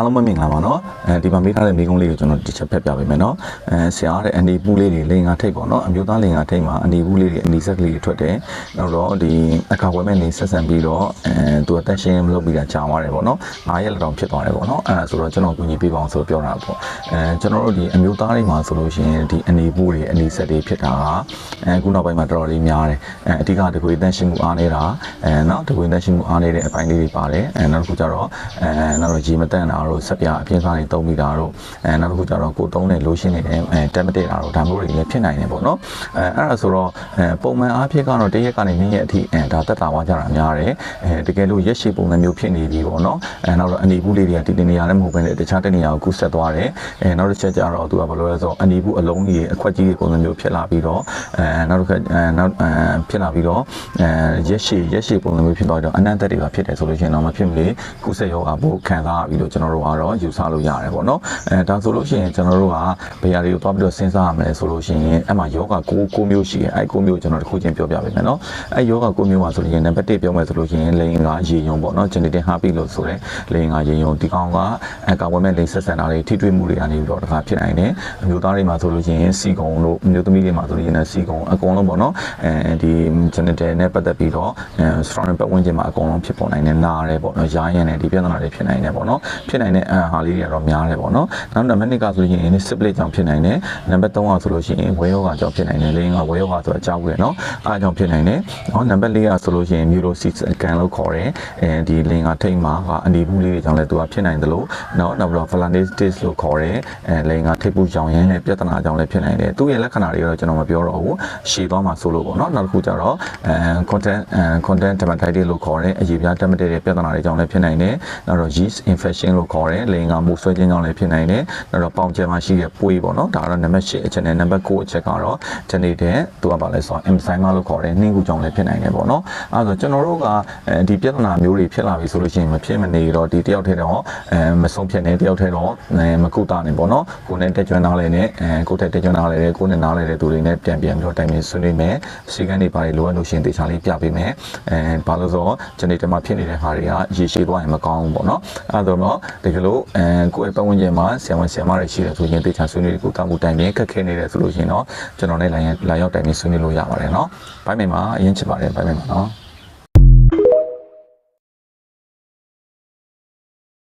အားလုံးပဲမင်္ဂလာပါနော်အဲဒီမှာမေးထားတဲ့မိကုံးလေးကိုကျွန်တော်တစ်ချက်ဖက်ပြပေးမယ်နော်အဲဆရာတဲ့အနေပူးလေးတွေလင်္ကာထိတ်ပေါ့နော်အမျိုးသားလင်္ကာထိတ်မှာအနေပူးလေးတွေအနေဆက်ကလေးတွေထွက်တယ်နောက်တော့ဒီအခါဝဲမဲ့နေဆက်ဆံပြီးတော့အဲသူအသက်ရှင်မလုပ်ပြီးတာကြာသွားတယ်ပေါ့နော်9ရက်လောက်တောင်ဖြစ်သွားတယ်ပေါ့နော်အဲဒါဆိုတော့ကျွန်တော်ကူညီပေးပါအောင်ဆိုပြောတာပေါ့အဲကျွန်တော်တို့ဒီအမျိုးသားတွေမှာဆိုလို့ရှိရင်ဒီအနေပူးတွေအနေဆက်တွေဖြစ်တာကအဲခုနောက်ပိုင်းမှာတော်တော်လေးများတယ်အဲအဓိကတကွေအသက်ရှင်မှုအားနေတာအဲနော်တကွေအသက်ရှင်မှုအားနေတဲ့အပိုင်းလေးတွေပါတယ်အဲနောက်တစ်ခုကျတော့အဲနောက်တော့ရေမတန့်တာတို့ဆက်ပြအပြင်းစားတွေတုံးမိတာတို့အဲနောက်တစ်ခုကျတော့ကိုတုံးတဲ့လိုရှင်းနေတဲ့အဲတက်မတက်တာတို့ဒါမျိုးတွေလည်းဖြစ်နိုင်တယ်ပေါ့နော်အဲအဲ့ဒါဆိုတော့အဲပုံမှန်အားဖြင့်ကတော့တရက်ကနေနေ့ရက်အထိအဲဒါတက်တာဝါကြတာများတယ်အဲတကယ်လို့ရက်ရှည်ပုံစံမျိုးဖြစ်နေပြီပေါ့နော်အဲနောက်တော့အနေဘူးလေးတွေကတည်တည်နေရလည်းမဟုတ်ဘဲနဲ့တခြားတနေရာကိုကူးဆက်သွားတယ်အဲနောက်တစ်ချက်ကျတော့သူကဘယ်လိုလဲဆိုတော့အနေဘူးအလုံးကြီးအခွက်ကြီးပုံစံမျိုးဖြစ်လာပြီးတော့အဲနောက်တစ်ခါအဲနောက်အဲဖြစ်လာပြီးတော့အဲရက်ရှည်ရက်ရှည်ပုံစံမျိုးဖြစ်သွားတော့အနန္တတွေကဖြစ်တယ်ဆိုလို့ရှိရင်တော့မဖြစ်မလေကုဆက်ယောဂဘို့ခံစားပြီးတော့ကျွန်တော်တို့ကတော့ယူဆလို့ရတယ်ပေါ့နော်အဲဒါဆိုလို့ရှိရင်ကျွန်တော်တို့ကဘယ်ဟာတွေကိုသွားပြီးတော့စဉ်းစားရမလဲဆိုလို့ရှိရင်အဲ့မှာယောဂကိုကိုမျိုးရှိတယ်အဲ့ကိုမျိုးကျွန်တော်တစ်ခုချင်းပြောပြပေးမယ်နော်အဲ့ယောဂကိုမျိုးပါဆိုလို့ရှိရင်နံပါတ်1ပြောမယ်ဆိုလို့ရှိရင်လိန်ကရေယုံပေါ့နော် genetic heartbeat လို့ဆိုတယ်လိန်ကရေယုံဒီကောင်ကအကာဝဲမဲ့လိန်ဆက်ဆံတာတွေထိတွေ့မှုတွေကနေပြီးတော့တခါဖြစ်နိုင်တယ်အမျိုးသားတွေမှာဆိုလို့ရှိရင်စီကုံလို့အမျိုးသမီးတွေမှာဆိုလို့ရှိရင်စီကုံအကုန်လုံးပေါ့နော်အဲဒီ genetic နဲ့ပတ်သက်ပြီးတော့ strong ပတ်ဝန်းကျင်မှာအကုန်လုံးဖြစ်ပေါ်နိုင်တယ်နားရဲပေါ့နော်ရားရံတယ်ဒီပြဿနာတွေဖြစ်နိုင်တယ်ပေါ့နော်ဖြစ်နိုင်တဲ့အဟာလေးတွေကတော့များတယ်ပေါ့နော်နောက်နံပါတ်2ကဆိုလို့ရှိရင် split ကြောင့်ဖြစ်နိုင်တယ်နံပါတ်3ကဆိုလို့ရှိရင်ဝဲယောဂကြောင့်ဖြစ်နိုင်တယ်လိန်ကဝဲယောဂဆိုတော့ကြောက်ရယ်နော်အားကြောင့်ဖြစ်နိုင်တယ်နော်နံပါတ်4ကဆိုလို့ရှိရင် neurosis ကန်လို့ခေါ်တယ်အဲဒီလိန်ကထိတ်မှာကအနေဘူးလေးတွေကြောင့်လည်းသူကဖြစ်နိုင်တယ်လို့နော်နောက်ပြီးတော့ phalangitis လို့ခေါ်တယ်အဲလိန်ကထိတ်ပူကြောင့်ရင်းနဲ့ပြဿနာကြောင့်လည်းဖြစ်နိုင်တယ်သူ့ရဲ့လက္ခဏာတွေကတော့ကျွန်တော်မပြောတော့ဘူးရှည်သွားမှာဆိုလို့ပေါ့နော်နောက်တစ်ခုကျတော့အဲ content အဲ content dermatitis လို့ခေါ်တယ်အရေးပြားတက်မတဲ့ပြဿနာတွေကြောင့်လည်းဖြစ်နိုင်တယ်နောက်တော့ yeast infection လို့ခေါ်တယ်လိန်ကမိုးဆွဲခြင်းကြောင့်လည်းဖြစ်နိုင်တယ်နောက်တော့ပေါင်ကျဲမှာရှိတဲ့ပွေးပေါ့နော်ဒါကတော့နံပါတ်8အချက်နဲ့နံပါတ်9အချက်ကတော့ဂျန်နေတဲ့သူကပါလဲဆိုတော့ enzyme လို့ခေါ်တယ်နှင်းကူကြောင့်လည်းဖြစ်နိုင်တယ်ပေါ့နော်အဲဒါဆိုကျွန်တော်တို့ကအဲဒီပြဿနာမျိုးတွေဖြစ်လာပြီဆိုလို့ရှိရင်မဖြစ်မနေတော့ဒီတယောက်ထဲတော့အဲမဆုံးဖြစ်နေတယောက်ထဲတော့မကုတာနေပေါ့နော်ကိုယ်နဲ့တက်ကြွနားလဲနဲ့အဲကိုယ်ထက်တက်ကြွနားလဲတဲ့ကိုယ်နဲ့နားလဲတဲ့သူတွေနဲ့ပြန်ပြန်ပြီးတော့တိုင်ပင်ဆွေးနွေးမယ်စီကန်းတွေပါလေလိုအပ်လို့ရှိရင်တေချာလေးပြပေးမယ်အဲဘာလို့ဆိုတော့ဂျန်နေတဲ့မှာဖြစ်နေတဲ့ဟာတွေကရေရှည်သွားရင်မကောင်းဘူးပေါ့နော်အဲဒါတော့တကယ်လို့အဲကိုယ့်ရဲ့ပတ်ဝန်းကျင်မှာဆရာဝန်ဆရာမတွေရှိတယ်ဆိုရင်တေချာဆွေးနွေးကိုတောက်မှုတိုင်ပင်ခက်ခဲနေတယ်ဆိုလို့ရှိရင်တော့ကျွန်တော်လည်းလာရောက်တိုင်ပင်ဆွေးနွေးလို့ရပါတယ်နော်ဘိုင်းမိန်မှာအရင်ချစ်ပါတယ်ဘိုင်းမိန်ပါနော်